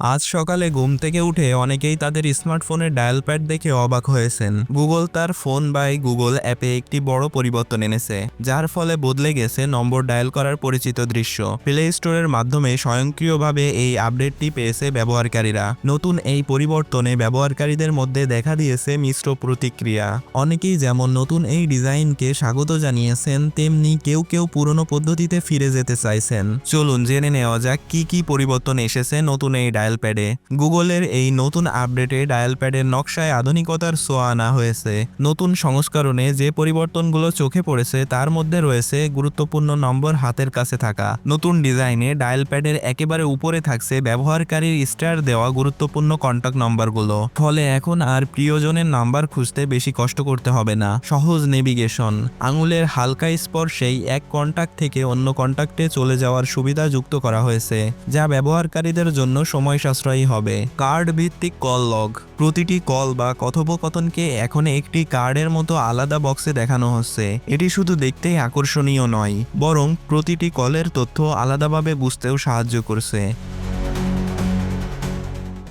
আজ সকালে ঘুম থেকে উঠে অনেকেই তাদের স্মার্টফোনের ডায়াল প্যাড দেখে অবাক হয়েছেন। গুগল তার ফোন বাই গুগল অ্যাপে একটি বড় পরিবর্তন এনেছে, যার ফলে বদলে গেছে নম্বর ডায়াল করার পরিচিত দৃশ্য। প্লে স্টোরের মাধ্যমে স্বয়ংক্রিয়ভাবে এই আপডেটটি পেয়েছে ব্যবহারকারীরা। নতুন এই পরিবর্তনে ব্যবহারকারীদের মধ্যে দেখা দিয়েছে মিশ্র প্রতিক্রিয়া। অনেকেই যেমন নতুন এই ডিজাইনকে স্বাগত জানিয়েছেন, তেমনি কেউ কেউ পুরনো পদ্ধতিতে ফিরে যেতে চাইছেন। চলুন জেনে নেওয়া যাক কি কি পরিবর্তন এসেছে নতুন এই ডায়াল প্যাডে গুগলের এই নতুন আপডেটে ডায়াল প্যাডের নকশায় আধুনিকতার ছোঁয়া আনা হয়েছে। নতুন সংস্করণে যে পরিবর্তনগুলো চোখে পড়েছে, তার মধ্যে রয়েছে গুরুত্বপূর্ণ নম্বর হাতের কাছে থাকা। নতুন ডিজাইনে ডায়াল প্যাডের একেবারে উপরে থাকছে ব্যবহারকারীর স্টার দেওয়া গুরুত্বপূর্ণ কন্ট্যাক্ট নম্বরগুলো ফলে এখন আর প্রিয়জনের নাম্বার খুঁজতে বেশি কষ্ট করতে হবে না। সহজ নেভিগেশন আঙুলের হালকা স্পর্শেই এক কন্ট্যাক্ট থেকে অন্য কন্ট্যাক্টে চলে যাওয়ার সুবিধা যুক্ত করা হয়েছে, যা ব্যবহারকারীদের জন্য সময় সাশ্রয়ী হবে। কার্ড ভিত্তিক কল লগ। প্রতিটি কল বা কথোপকথনকে এখন একটি কার্ডের মতো আলাদা বক্সে দেখানো হচ্ছে। এটি শুধু দেখতেই আকর্ষণীয় নয়, বরং প্রতিটি কলের তথ্য আলাদাভাবে বুঝতেও সাহায্য করছে।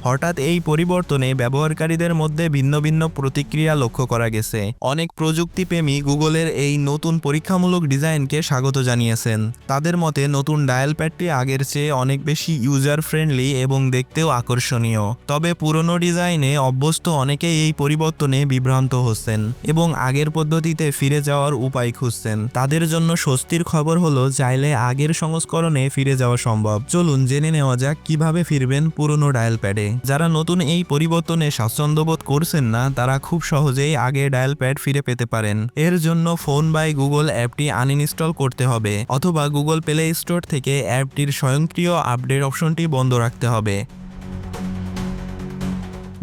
হঠাৎ এই পরিবর্তনে ব্যবহারকারীদের মধ্যে ভিন্ন ভিন্ন প্রতিক্রিয়া লক্ষ্য করা গেছে। অনেক প্রযুক্তিপ্রেমী গুগলের এই নতুন পরীক্ষামূলক ডিজাইনকে স্বাগত জানিয়েছেন। তাদের মতে, নতুন ডায়াল প্যাডটি আগের চেয়ে অনেক বেশি ইউজার ফ্রেন্ডলি এবং দেখতেও আকর্ষণীয়। তবে পুরনো ডিজাইনে অভ্যস্ত অনেকেই এই পরিবর্তনে বিভ্রান্ত হচ্ছেন এবং আগের পদ্ধতিতে ফিরে যাওয়ার উপায় খুঁজছেন। তাদের জন্য স্বস্তির খবর হলো, চাইলে আগের সংস্করণে ফিরে যাওয়া সম্ভব। চলুন জেনে নেওয়া যাক কীভাবে ফিরবেন পুরনো ডায়াল প্যাডে। যারা নতুন এই পরিবর্তনে স্বাচ্ছন্দ্যবোধ করছেন না, তারা খুব সহজেই আগে ডায়াল প্যাড ফিরে পেতে পারেন। এর জন্য ফোন বাই গুগল অ্যাপটি আনইনস্টল করতে হবে, অথবা গুগল প্লে স্টোর থেকে অ্যাপটির স্বয়ংক্রিয় আপডেট অপশনটি বন্ধ রাখতে হবে।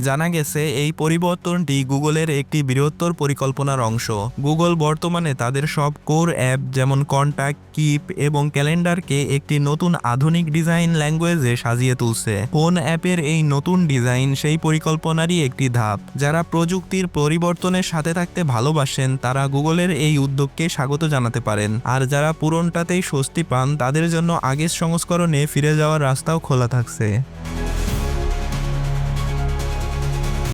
জানা গেছে, এই পরিবর্তনটি গুগলের একটি বৃহত্তর পরিকল্পনার অংশ। গুগল বর্তমানে তাদের সব কোর অ্যাপ যেমন কন্ট্যাক্ট কিপ এবং ক্যালেন্ডারকে একটি নতুন আধুনিক ডিজাইন ল্যাঙ্গুয়েজে সাজিয়ে তুলছে। ফোন অ্যাপের এই নতুন ডিজাইন সেই পরিকল্পনারই একটি ধাপ। যারা প্রযুক্তির পরিবর্তনের সাথে থাকতে ভালোবাসেন, তারা গুগলের এই উদ্যোগকে স্বাগত জানাতে পারেন। আর যারা পুরনটাতেই স্বস্তি পান, তাদের জন্য আগের সংস্করণে ফিরে যাওয়ার রাস্তাও খোলা থাকছে।